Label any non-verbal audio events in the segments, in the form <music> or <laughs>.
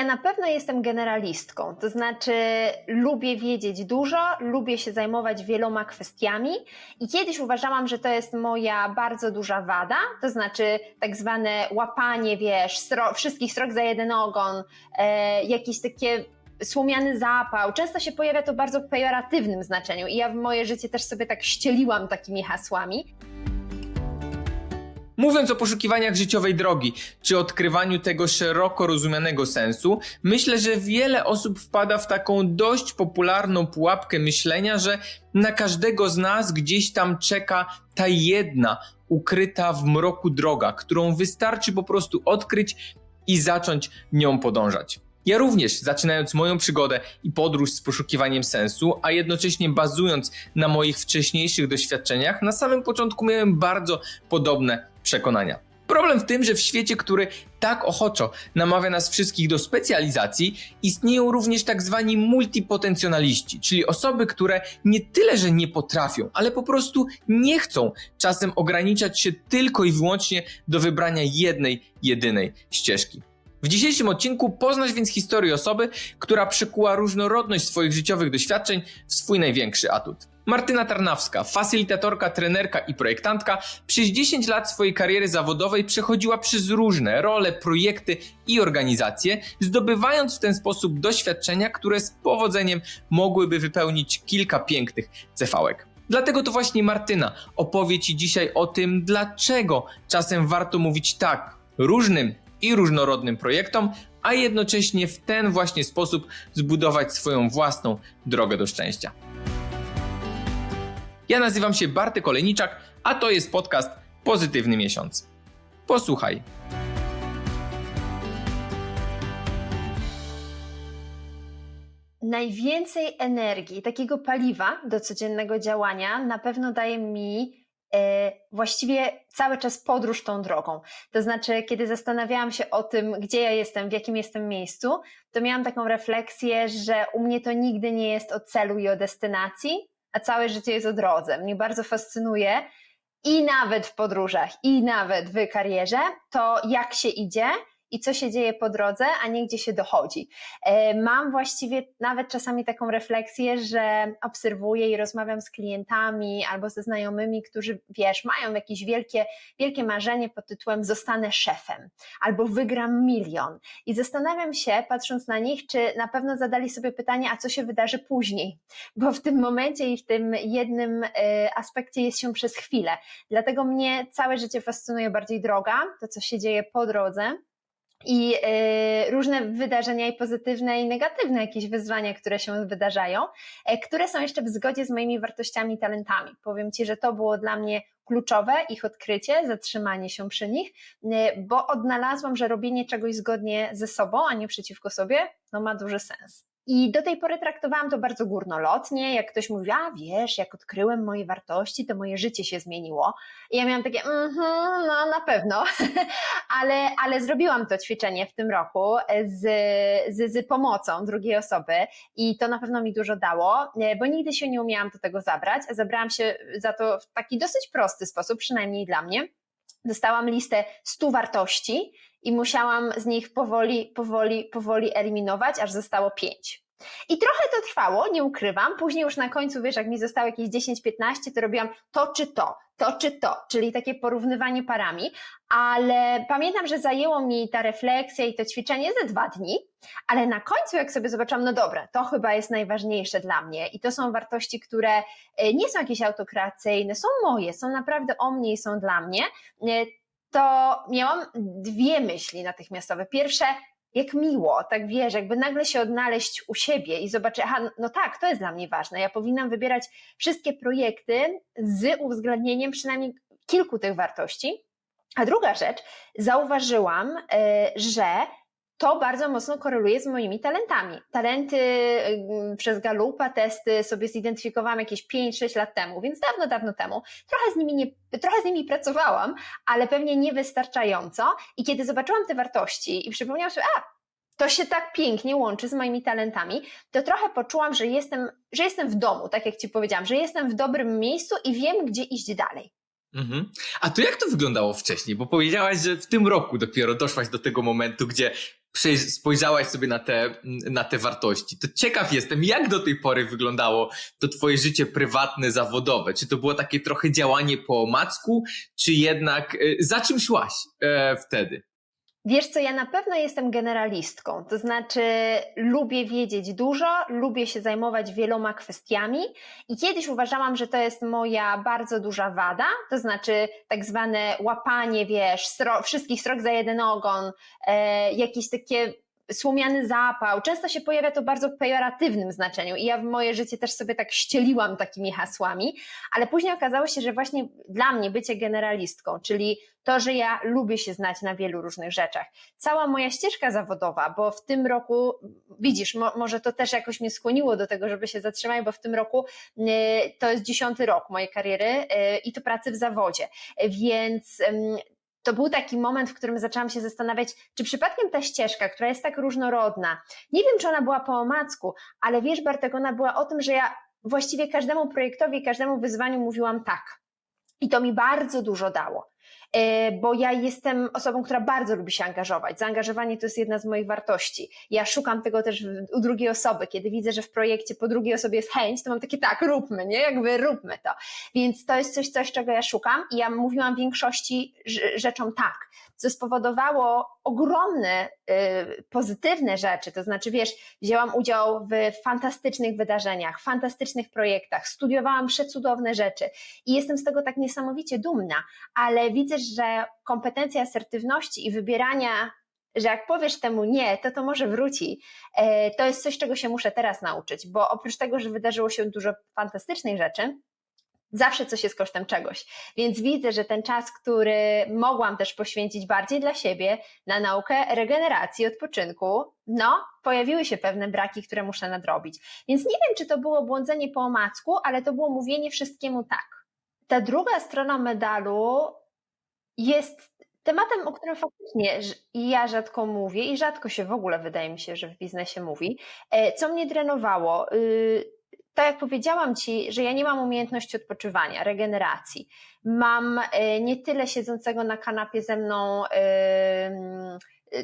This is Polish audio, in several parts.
ja na pewno jestem generalistką, to znaczy lubię wiedzieć dużo, lubię się zajmować wieloma kwestiami i kiedyś uważałam, że to jest moja bardzo duża wada, to znaczy tak zwane łapanie, wiesz, sro, wszystkich srok za jeden ogon, e, jakieś takie słomiany zapał. Często się pojawia to bardzo w pejoratywnym znaczeniu i ja w moje życie też sobie tak ścieliłam takimi hasłami. Mówiąc o poszukiwaniach życiowej drogi, czy odkrywaniu tego szeroko rozumianego sensu, myślę, że wiele osób wpada w taką dość popularną pułapkę myślenia, że na każdego z nas gdzieś tam czeka ta jedna, ukryta w mroku droga, którą wystarczy po prostu odkryć i zacząć nią podążać. Ja również, zaczynając moją przygodę i podróż z poszukiwaniem sensu, a jednocześnie bazując na moich wcześniejszych doświadczeniach, na samym początku miałem bardzo podobne przekonania. Problem w tym, że w świecie, który tak ochoczo namawia nas wszystkich do specjalizacji, istnieją również tak zwani multipotencjonaliści, czyli osoby, które nie tyle, że nie potrafią, ale po prostu nie chcą czasem ograniczać się tylko i wyłącznie do wybrania jednej, jedynej ścieżki. W dzisiejszym odcinku poznasz więc historię osoby, która przekuła różnorodność swoich życiowych doświadczeń w swój największy atut. Martyna Tarnawska, facylitatorka, trenerka i projektantka, przez 10 lat swojej kariery zawodowej przechodziła przez różne role, projekty i organizacje, zdobywając w ten sposób doświadczenia, które z powodzeniem mogłyby wypełnić kilka pięknych cefałek. Dlatego to właśnie Martyna opowie Ci dzisiaj o tym, dlaczego czasem warto mówić tak różnym i różnorodnym projektom, a jednocześnie w ten właśnie sposób zbudować swoją własną drogę do szczęścia. Ja nazywam się Bartek Olejniczak, a to jest podcast Pozytywny Miesiąc. Posłuchaj. Najwięcej energii, takiego paliwa do codziennego działania na pewno daje mi właściwie cały czas podróż tą drogą. To znaczy, kiedy zastanawiałam się o tym, gdzie ja jestem, w jakim jestem miejscu, to miałam taką refleksję, że u mnie to nigdy nie jest o celu i o destynacji, a całe życie jest o drodze. Mnie bardzo fascynuje i nawet w podróżach, i nawet w karierze, to jak się idzie i co się dzieje po drodze, a nie gdzie się dochodzi. E, Mam właściwie nawet czasami taką refleksję, że obserwuję i rozmawiam z klientami albo ze znajomymi, którzy, wiesz, mają jakieś wielkie, wielkie marzenie pod tytułem zostanę szefem albo wygram milion. I zastanawiam się, patrząc na nich, czy na pewno zadali sobie pytanie, a co się wydarzy później, bo w tym momencie i w tym jednym e, aspekcie jest się przez chwilę. Dlatego mnie całe życie fascynuje bardziej droga, to co się dzieje po drodze i y, różne wydarzenia i pozytywne i negatywne jakieś wyzwania, które się wydarzają, e, które są jeszcze w zgodzie z moimi wartościami i talentami. Powiem Ci, że to było dla mnie kluczowe, ich odkrycie, zatrzymanie się przy nich, y, bo odnalazłam, że robienie czegoś zgodnie ze sobą, a nie przeciwko sobie, no ma duży sens. I do tej pory traktowałam to bardzo górnolotnie, jak ktoś mówi, a wiesz, jak odkryłem moje wartości, to moje życie się zmieniło. I ja miałam takie, mhm, no na pewno, <laughs> ale, ale zrobiłam to ćwiczenie w tym roku z, z, z pomocą drugiej osoby i to na pewno mi dużo dało, bo nigdy się nie umiałam do tego zabrać, zabrałam się za to w taki dosyć prosty sposób, przynajmniej dla mnie. Dostałam listę 100 wartości i musiałam z nich powoli, powoli, powoli eliminować, aż zostało 5. I trochę to trwało, nie ukrywam. Później już na końcu, wiesz, jak mi zostało jakieś 10-15, to robiłam to czy to, to czy to, czyli takie porównywanie parami, ale pamiętam, że zajęło mi ta refleksja i to ćwiczenie ze dwa dni, ale na końcu, jak sobie zobaczyłam, no dobra, to chyba jest najważniejsze dla mnie i to są wartości, które e, nie są jakieś autokracyjne, są moje, są naprawdę o mnie i są dla mnie, e, to miałam dwie myśli natychmiastowe. Pierwsze, jak miło, tak wiesz, jakby nagle się odnaleźć u siebie i zobaczyć, aha, no tak, to jest dla mnie ważne. Ja powinnam wybierać wszystkie projekty z uwzględnieniem przynajmniej kilku tych wartości. A druga rzecz, zauważyłam, e, że to bardzo mocno koreluje z moimi talentami. Talenty przez Galupa testy sobie zidentyfikowałam jakieś 5-6 lat temu, więc dawno, dawno temu. Trochę z, nimi nie, trochę z nimi pracowałam, ale pewnie niewystarczająco. I kiedy zobaczyłam te wartości i przypomniałam sobie, a to się tak pięknie łączy z moimi talentami, to trochę poczułam, że jestem, że jestem w domu, tak jak Ci powiedziałam, że jestem w dobrym miejscu i wiem, gdzie iść dalej. Mhm. A to jak to wyglądało wcześniej? Bo powiedziałaś, że w tym roku dopiero doszłaś do tego momentu, gdzie spojrzałaś sobie na te, na te wartości. To ciekaw jestem, jak do tej pory wyglądało to twoje życie prywatne, zawodowe? Czy to było takie trochę działanie po omacku, czy jednak y, za czym szłaś e, wtedy? Wiesz co, ja na pewno jestem generalistką, to znaczy lubię wiedzieć dużo, lubię się zajmować wieloma kwestiami i kiedyś uważałam, że to jest moja bardzo duża wada, to znaczy tak zwane łapanie, wiesz, sro, wszystkich srok za jeden ogon, e, jakieś takie słomiany zapał. Często się pojawia to bardzo pejoratywnym znaczeniu i ja w moje życie też sobie tak ścieliłam takimi hasłami, ale później okazało się, że właśnie dla mnie bycie generalistką, czyli to, że ja lubię się znać na wielu różnych rzeczach. Cała moja ścieżka zawodowa, bo w tym roku, widzisz, mo, może to też jakoś mnie skłoniło do tego, żeby się zatrzymać, bo w tym roku y, to jest dziesiąty rok mojej kariery y, i to pracy w zawodzie, więc ym, to był taki moment, w którym zaczęłam się zastanawiać, czy przypadkiem ta ścieżka, która jest tak różnorodna, nie wiem, czy ona była po omacku, ale wiesz, Bartek, ona była o tym, że ja właściwie każdemu projektowi, każdemu wyzwaniu mówiłam tak. I to mi bardzo dużo dało bo ja jestem osobą, która bardzo lubi się angażować. Zaangażowanie to jest jedna z moich wartości. Ja szukam tego też u drugiej osoby. Kiedy widzę, że w projekcie po drugiej osobie jest chęć, to mam takie tak, róbmy, nie? Jakby róbmy to. Więc to jest coś, coś czego ja szukam i ja mówiłam większości rzeczom tak, co spowodowało ogromne y, pozytywne rzeczy. To znaczy, wiesz, wzięłam udział w fantastycznych wydarzeniach, fantastycznych projektach, studiowałam przecudowne rzeczy i jestem z tego tak niesamowicie dumna, ale widzę, że kompetencja asertywności i wybierania że jak powiesz temu nie, to to może wróci. To jest coś, czego się muszę teraz nauczyć, bo oprócz tego, że wydarzyło się dużo fantastycznych rzeczy, zawsze coś jest kosztem czegoś. Więc widzę, że ten czas, który mogłam też poświęcić bardziej dla siebie, na naukę regeneracji, odpoczynku, no, pojawiły się pewne braki, które muszę nadrobić. Więc nie wiem, czy to było błądzenie po omacku, ale to było mówienie wszystkiemu tak. Ta druga strona medalu jest tematem, o którym faktycznie ja rzadko mówię i rzadko się w ogóle wydaje mi się, że w biznesie mówi, e, co mnie drenowało. Y, tak jak powiedziałam Ci, że ja nie mam umiejętności odpoczywania, regeneracji. Mam e, nie tyle siedzącego na kanapie ze mną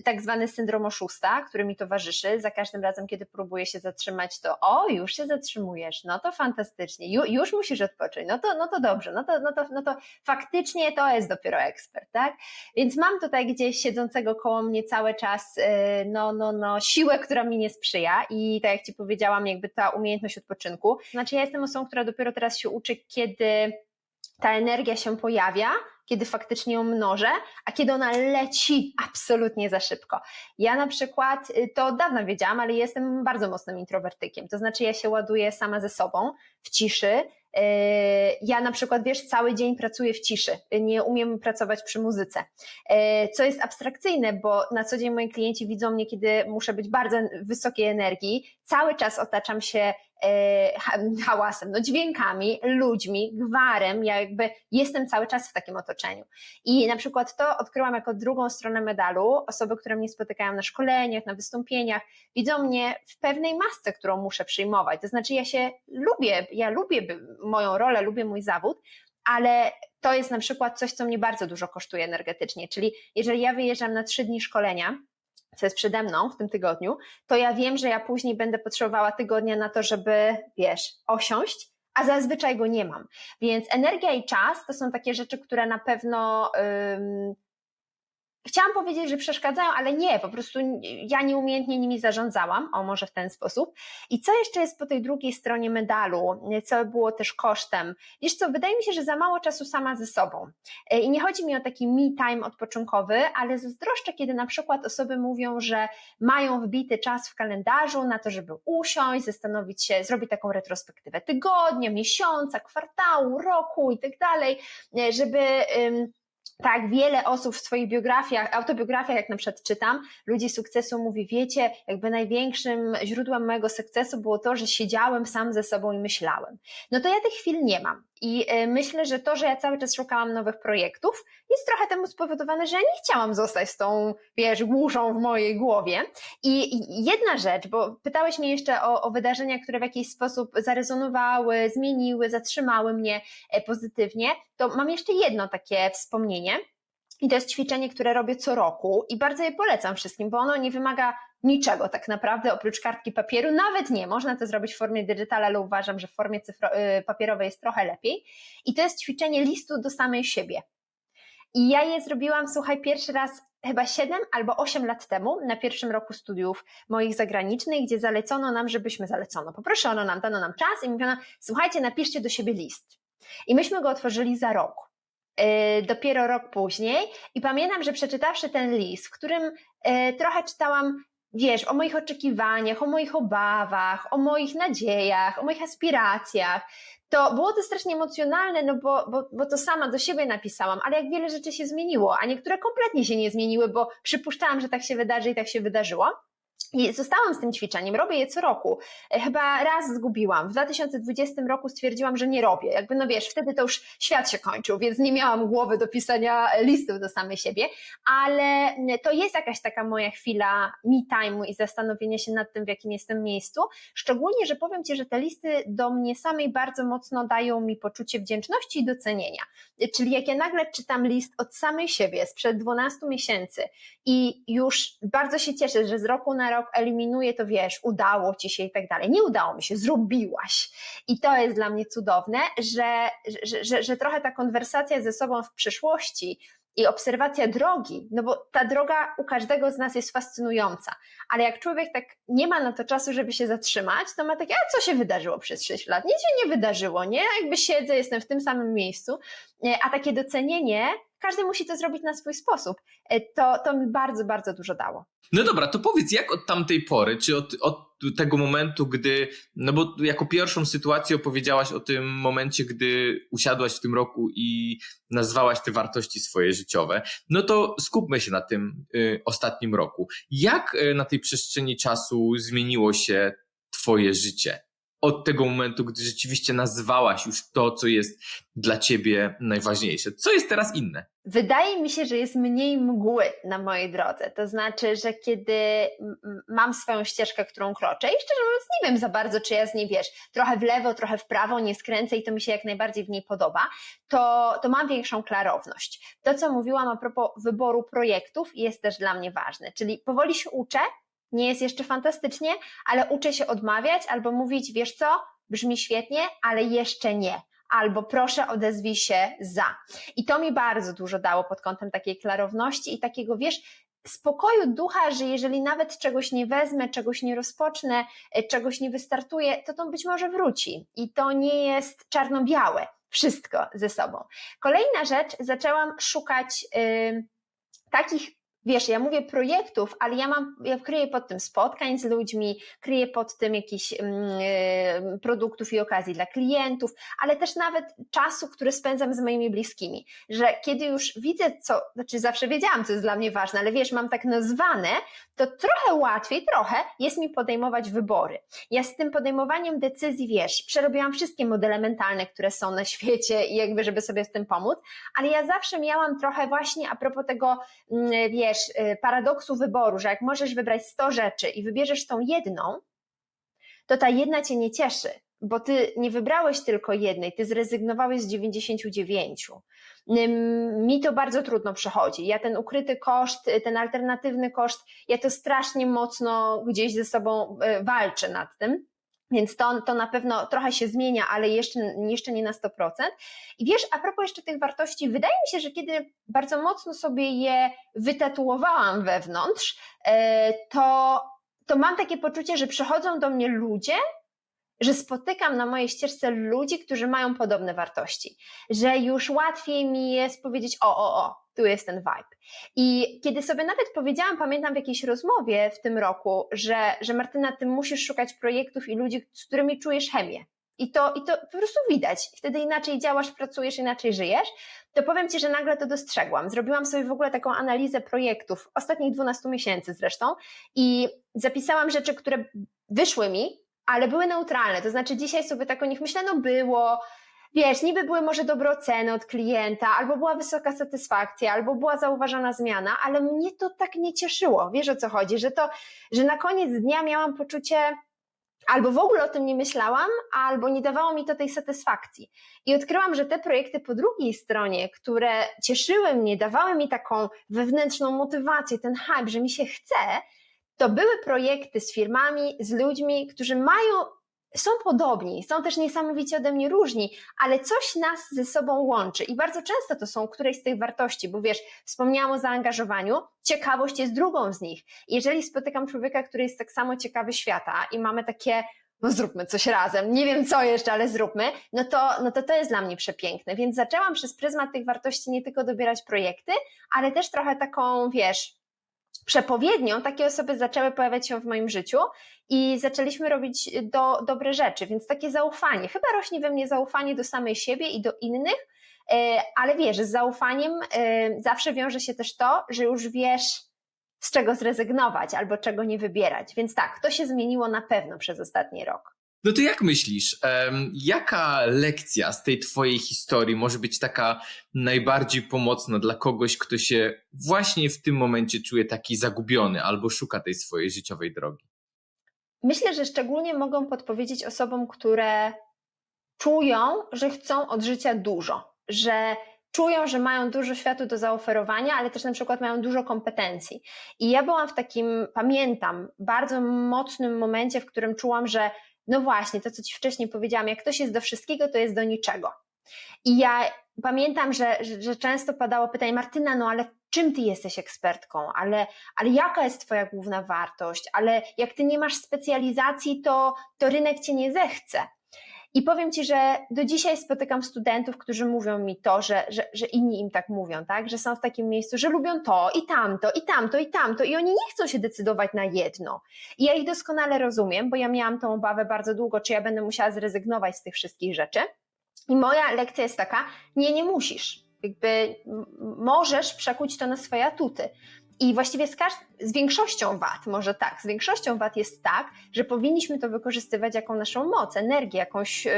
tak zwany syndrom oszusta, który mi towarzyszy. Za każdym razem, kiedy próbuję się zatrzymać, to o, już się zatrzymujesz, no to fantastycznie, Ju, już musisz odpocząć, no to, no to dobrze, no to, no, to, no to faktycznie to jest dopiero ekspert, tak? Więc mam tutaj gdzieś siedzącego koło mnie cały czas, y, no, no, no, siłę, która mi nie sprzyja i tak jak Ci powiedziałam, jakby ta umiejętność odpoczynku. Znaczy ja jestem osobą, która dopiero teraz się uczy, kiedy ta energia się pojawia, kiedy faktycznie ją mnożę, a kiedy ona leci absolutnie za szybko. Ja na przykład, y, to od dawna wiedziałam, ale jestem bardzo mocnym introwertykiem, to znaczy ja się ładuję sama ze sobą w ciszy, y, ja na przykład, wiesz, cały dzień pracuję w ciszy, nie umiem pracować przy muzyce, y, co jest abstrakcyjne, bo na co dzień moi klienci widzą mnie, kiedy muszę być bardzo wysokiej energii, cały czas otaczam się E, hałasem, no dźwiękami, ludźmi, gwarem, ja jakby jestem cały czas w takim otoczeniu. I na przykład to odkryłam jako drugą stronę medalu. Osoby, które mnie spotykają na szkoleniach, na wystąpieniach, widzą mnie w pewnej masce, którą muszę przyjmować. To znaczy ja się lubię, ja lubię moją rolę, lubię mój zawód, ale to jest na przykład coś, co mnie bardzo dużo kosztuje energetycznie. Czyli jeżeli ja wyjeżdżam na trzy dni szkolenia, co jest przede mną w tym tygodniu, to ja wiem, że ja później będę potrzebowała tygodnia na to, żeby, wiesz, osiąść, a zazwyczaj go nie mam. Więc energia i czas to są takie rzeczy, które na pewno Chciałam powiedzieć, że przeszkadzają, ale nie, po prostu ja nieumiejętnie nimi zarządzałam, o może w ten sposób. I co jeszcze jest po tej drugiej stronie medalu, co było też kosztem? Wiesz co, wydaje mi się, że za mało czasu sama ze sobą. E, I nie chodzi mi o taki me time odpoczynkowy, ale zazdroszczę, kiedy na przykład osoby mówią, że mają wbity czas w kalendarzu na to, żeby usiąść, zastanowić się, zrobić taką retrospektywę tygodnia, miesiąca, kwartału, roku i tak dalej, e, żeby tak, wiele osób w swoich biografiach, autobiografiach, jak na przykład czytam, ludzi sukcesu mówi, wiecie, jakby największym źródłem mojego sukcesu było to, że siedziałem sam ze sobą i myślałem. No to ja tych chwil nie mam. I e, myślę, że to, że ja cały czas szukałam nowych projektów, jest trochę temu spowodowane, że ja nie chciałam zostać z tą, wiesz, głuszą w mojej głowie. I jedna rzecz, bo pytałeś mnie jeszcze o, o wydarzenia, które w jakiś sposób zarezonowały, zmieniły, zatrzymały mnie e, pozytywnie, to mam jeszcze jedno takie wspomnienie I to jest ćwiczenie, które robię co roku i bardzo je polecam wszystkim, bo ono nie wymaga niczego tak naprawdę oprócz kartki papieru, nawet nie. Można to zrobić w formie digital, ale uważam, że w formie cyfro- y, papierowej jest trochę lepiej. I to jest ćwiczenie listu do samej siebie. I ja je zrobiłam, słuchaj, pierwszy raz chyba 7 albo 8 lat temu, na pierwszym roku studiów moich zagranicznych, gdzie zalecono nam, żebyśmy zalecono. Poproszono nam, dano nam czas i mówiono, słuchajcie, napiszcie do siebie list. I myśmy go otworzyli za rok. Yy, dopiero rok później i pamiętam, że przeczytawszy ten list, w którym yy, trochę czytałam, wiesz, o moich oczekiwaniach, o moich obawach, o moich nadziejach, o moich aspiracjach, to było to strasznie emocjonalne, no bo, bo, bo to sama do siebie napisałam, ale jak wiele rzeczy się zmieniło, a niektóre kompletnie się nie zmieniły, bo przypuszczałam, że tak się wydarzy i tak się wydarzyło. I zostałam z tym ćwiczeniem, robię je co roku. E, Chyba raz zgubiłam. W 2020 roku stwierdziłam, że nie robię. Jakby, no wiesz, wtedy to już świat się kończył, więc nie miałam głowy do pisania listów do samej siebie, ale to jest jakaś taka moja chwila me time'u i zastanowienia się nad tym, w jakim jestem miejscu. Szczególnie, że powiem Ci, że te listy do mnie samej bardzo mocno dają mi poczucie wdzięczności i docenienia. Czyli jak ja nagle czytam list od samej siebie sprzed 12 miesięcy i już bardzo się cieszę, że z roku na rok eliminuję to, wiesz, udało ci się i tak dalej. Nie udało mi się, zrobiłaś. I to jest dla mnie cudowne, że, że, że, że trochę ta konwersacja ze sobą w przyszłości i obserwacja drogi, no bo ta droga u każdego z nas jest fascynująca, ale jak człowiek tak nie ma na to czasu, żeby się zatrzymać, to ma takie, a co się wydarzyło przez 6 lat? Nic się nie wydarzyło, nie? Jakby siedzę, jestem w tym samym miejscu, E, a takie docenienie, każdy musi to zrobić na swój sposób. E, To, to mi bardzo, bardzo dużo dało. No dobra, to powiedz, jak od tamtej pory, czy od, od tego momentu, gdy, no bo jako pierwszą sytuację opowiedziałaś o tym momencie, gdy usiadłaś w tym roku i nazwałaś te wartości swoje życiowe, no to skupmy się na tym y, ostatnim roku. Jak y, na tej przestrzeni czasu zmieniło się twoje życie? Od tego momentu, gdy rzeczywiście nazwałaś już to, co jest dla ciebie najważniejsze. Co jest teraz inne? Wydaje mi się, że jest mniej mgły na mojej drodze. To znaczy, że kiedy mam swoją ścieżkę, którą kroczę, i szczerze mówiąc, nie wiem za bardzo, czy ja z niej wiesz, trochę w lewo, trochę w prawo, nie skręcę i to mi się jak najbardziej w niej podoba, to, to mam większą klarowność. To, co mówiłam a propos wyboru projektów, jest też dla mnie ważne. Czyli powoli się uczę, nie jest jeszcze fantastycznie, ale uczę się odmawiać albo mówić, wiesz co, brzmi świetnie, ale jeszcze nie. Albo proszę odezwij się za. I to mi bardzo dużo dało pod kątem takiej klarowności i takiego, wiesz, spokoju ducha, że jeżeli nawet czegoś nie wezmę, czegoś nie rozpocznę, e, czegoś nie wystartuje, to to być może wróci. I to nie jest czarno-białe. Wszystko ze sobą. Kolejna rzecz, zaczęłam szukać y, takich Wiesz, ja mówię projektów, ale ja mam, ja kryję pod tym spotkań z ludźmi, kryję pod tym jakichś yy, produktów i okazji dla klientów, ale też nawet czasu, który spędzam z moimi bliskimi. Że kiedy już widzę, co, znaczy zawsze wiedziałam, co jest dla mnie ważne, ale wiesz, mam tak nazwane, to trochę łatwiej, trochę jest mi podejmować wybory. Ja z tym podejmowaniem decyzji, wiesz, przerobiłam wszystkie modele mentalne, które są na świecie i jakby, żeby sobie z tym pomóc, ale ja zawsze miałam trochę właśnie a propos tego, mm, wiesz, y, paradoksu wyboru, że jak możesz wybrać 100 rzeczy i wybierzesz tą jedną, to ta jedna cię nie cieszy, bo ty nie wybrałeś tylko jednej, ty zrezygnowałeś z 99. Ym, Mi to bardzo trudno przechodzi. Ja ten ukryty koszt, y, ten alternatywny koszt, ja to strasznie mocno gdzieś ze sobą y, walczę nad tym. Więc to, to na pewno trochę się zmienia, ale jeszcze, jeszcze nie na 100%. I wiesz, a propos jeszcze tych wartości, wydaje mi się, że kiedy bardzo mocno sobie je wytatuowałam wewnątrz, e, to, to mam takie poczucie, że przychodzą do mnie ludzie, że spotykam na mojej ścieżce ludzi, którzy mają podobne wartości, że już łatwiej mi jest powiedzieć: O, o, o, tu jest ten vibe. I kiedy sobie nawet powiedziałam, pamiętam w jakiejś rozmowie w tym roku, że, że Martyna, ty musisz szukać projektów i ludzi, z którymi czujesz chemię. I to, I to po prostu widać. Wtedy inaczej działasz, pracujesz, inaczej żyjesz. To powiem Ci, że nagle to dostrzegłam. Zrobiłam sobie w ogóle taką analizę projektów, ostatnich 12 miesięcy zresztą, i zapisałam rzeczy, które wyszły mi, ale były neutralne. To znaczy, dzisiaj sobie tak o nich myślę, no było, wiesz, niby były może dobre oceny od klienta, albo była wysoka satysfakcja, albo była zauważona zmiana, ale mnie to tak nie cieszyło. Wiesz o co chodzi, że to, że na koniec dnia miałam poczucie, albo w ogóle o tym nie myślałam, albo nie dawało mi to tej satysfakcji. I odkryłam, że te projekty po drugiej stronie, które cieszyły mnie, dawały mi taką wewnętrzną motywację, ten hype, że mi się chce, to były projekty z firmami, z ludźmi, którzy mają, są podobni, są też niesamowicie ode mnie różni, ale coś nas ze sobą łączy. I bardzo często to są któreś z tych wartości, bo wiesz, wspomniałam o zaangażowaniu, ciekawość jest drugą z nich. Jeżeli spotykam człowieka, który jest tak samo ciekawy świata i mamy takie no zróbmy coś razem, nie wiem co jeszcze, ale zróbmy, no to, no to to jest dla mnie przepiękne. Więc zaczęłam przez pryzmat tych wartości nie tylko dobierać projekty, ale też trochę taką, wiesz, przepowiednią takie osoby zaczęły pojawiać się w moim życiu i zaczęliśmy robić do, dobre rzeczy, więc takie zaufanie. Chyba rośnie we mnie zaufanie do samej siebie i do innych, e, ale wiesz, z zaufaniem e, zawsze wiąże się też to, że już wiesz, z czego zrezygnować albo czego nie wybierać. Więc tak, to się zmieniło na pewno przez ostatni rok. No to jak myślisz, em, jaka lekcja z tej twojej historii może być taka najbardziej pomocna dla kogoś, kto się właśnie w tym momencie czuje taki zagubiony albo szuka tej swojej życiowej drogi? Myślę, że szczególnie mogą podpowiedzieć osobom, które czują, że chcą od życia dużo, że czują, że mają dużo światu do zaoferowania, ale też na przykład mają dużo kompetencji. I ja byłam w takim, pamiętam, bardzo mocnym momencie, w którym czułam, że no właśnie, to co Ci wcześniej powiedziałam, jak ktoś jest do wszystkiego, to jest do niczego. I ja pamiętam, że, że, często padało pytanie, Martyna, no ale czym Ty jesteś ekspertką? Ale, ale jaka jest Twoja główna wartość? Ale jak Ty nie masz specjalizacji, to, to rynek Cię nie zechce. I powiem Ci, że do dzisiaj spotykam studentów, którzy mówią mi to, że, że, że inni im tak mówią, tak? że są w takim miejscu, że lubią to i tamto, i tamto, i tamto, i oni nie chcą się decydować na jedno. I ja ich doskonale rozumiem, bo ja miałam tą obawę bardzo długo, czy ja będę musiała zrezygnować z tych wszystkich rzeczy. I moja lekcja jest taka: nie, nie musisz. Jakby możesz przekuć to na swoje atuty. I właściwie z, z większością wad, może tak, z większością wad jest tak, że powinniśmy to wykorzystywać jako naszą moc, energię, jakąś, yy,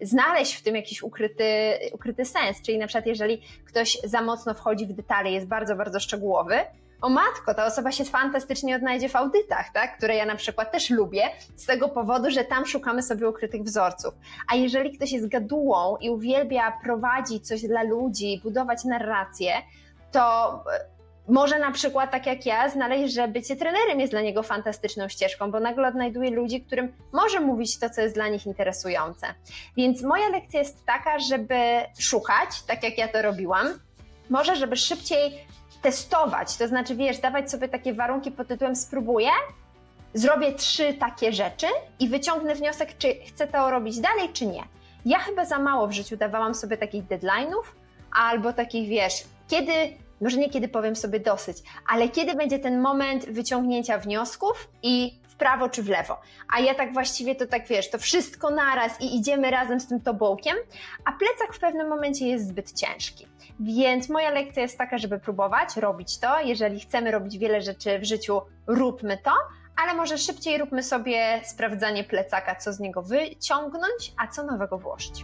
znaleźć w tym jakiś ukryty, ukryty sens. Czyli na przykład, jeżeli ktoś za mocno wchodzi w detale, jest bardzo, bardzo szczegółowy, o matko, ta osoba się fantastycznie odnajdzie w audytach, tak? które ja na przykład też lubię, z tego powodu, że tam szukamy sobie ukrytych wzorców. A jeżeli ktoś jest gadułą i uwielbia prowadzić coś dla ludzi, budować narrację, to może na przykład, tak jak ja, znaleźć, że bycie trenerem jest dla niego fantastyczną ścieżką, bo nagle odnajduje ludzi, którym może mówić to, co jest dla nich interesujące. Więc moja lekcja jest taka, żeby szukać, tak jak ja to robiłam, może, żeby szybciej testować, to znaczy, wiesz, dawać sobie takie warunki pod tytułem spróbuję, zrobię trzy takie rzeczy i wyciągnę wniosek, czy chcę to robić dalej, czy nie. Ja chyba za mało w życiu dawałam sobie takich deadline'ów, albo takich, wiesz, kiedy, może nie kiedy powiem sobie dosyć, ale kiedy będzie ten moment wyciągnięcia wniosków i w prawo czy w lewo. A ja tak właściwie to tak, wiesz, to wszystko naraz i idziemy razem z tym tobołkiem, a plecak w pewnym momencie jest zbyt ciężki. Więc moja lekcja jest taka, żeby próbować robić to. Jeżeli chcemy robić wiele rzeczy w życiu, róbmy to, ale może szybciej róbmy sobie sprawdzanie plecaka, co z niego wyciągnąć, a co nowego włożyć.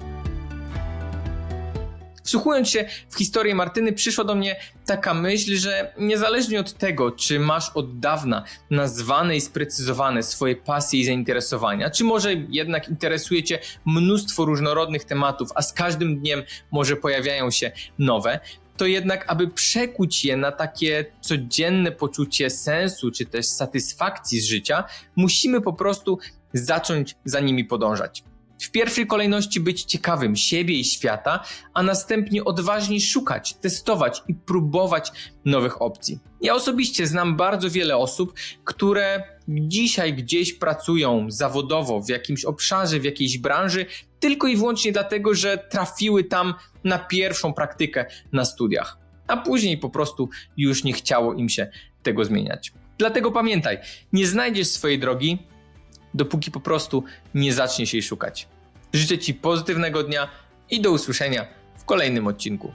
Wsłuchując się w historię Martyny, przyszła do mnie taka myśl, że niezależnie od tego, czy masz od dawna nazwane i sprecyzowane swoje pasje i zainteresowania, czy może jednak interesuje Cię mnóstwo różnorodnych tematów, a z każdym dniem może pojawiają się nowe, to jednak, aby przekuć je na takie codzienne poczucie sensu czy też satysfakcji z życia, musimy po prostu zacząć za nimi podążać. W pierwszej kolejności być ciekawym siebie i świata, a następnie odważnie szukać, testować i próbować nowych opcji. Ja osobiście znam bardzo wiele osób, które dzisiaj gdzieś pracują zawodowo w jakimś obszarze, w jakiejś branży, tylko i wyłącznie dlatego, że trafiły tam na pierwszą praktykę na studiach, a później po prostu już nie chciało im się tego zmieniać. Dlatego pamiętaj, nie znajdziesz swojej drogi, dopóki po prostu nie zaczniesz jej szukać. Życzę Ci pozytywnego dnia i do usłyszenia w kolejnym odcinku.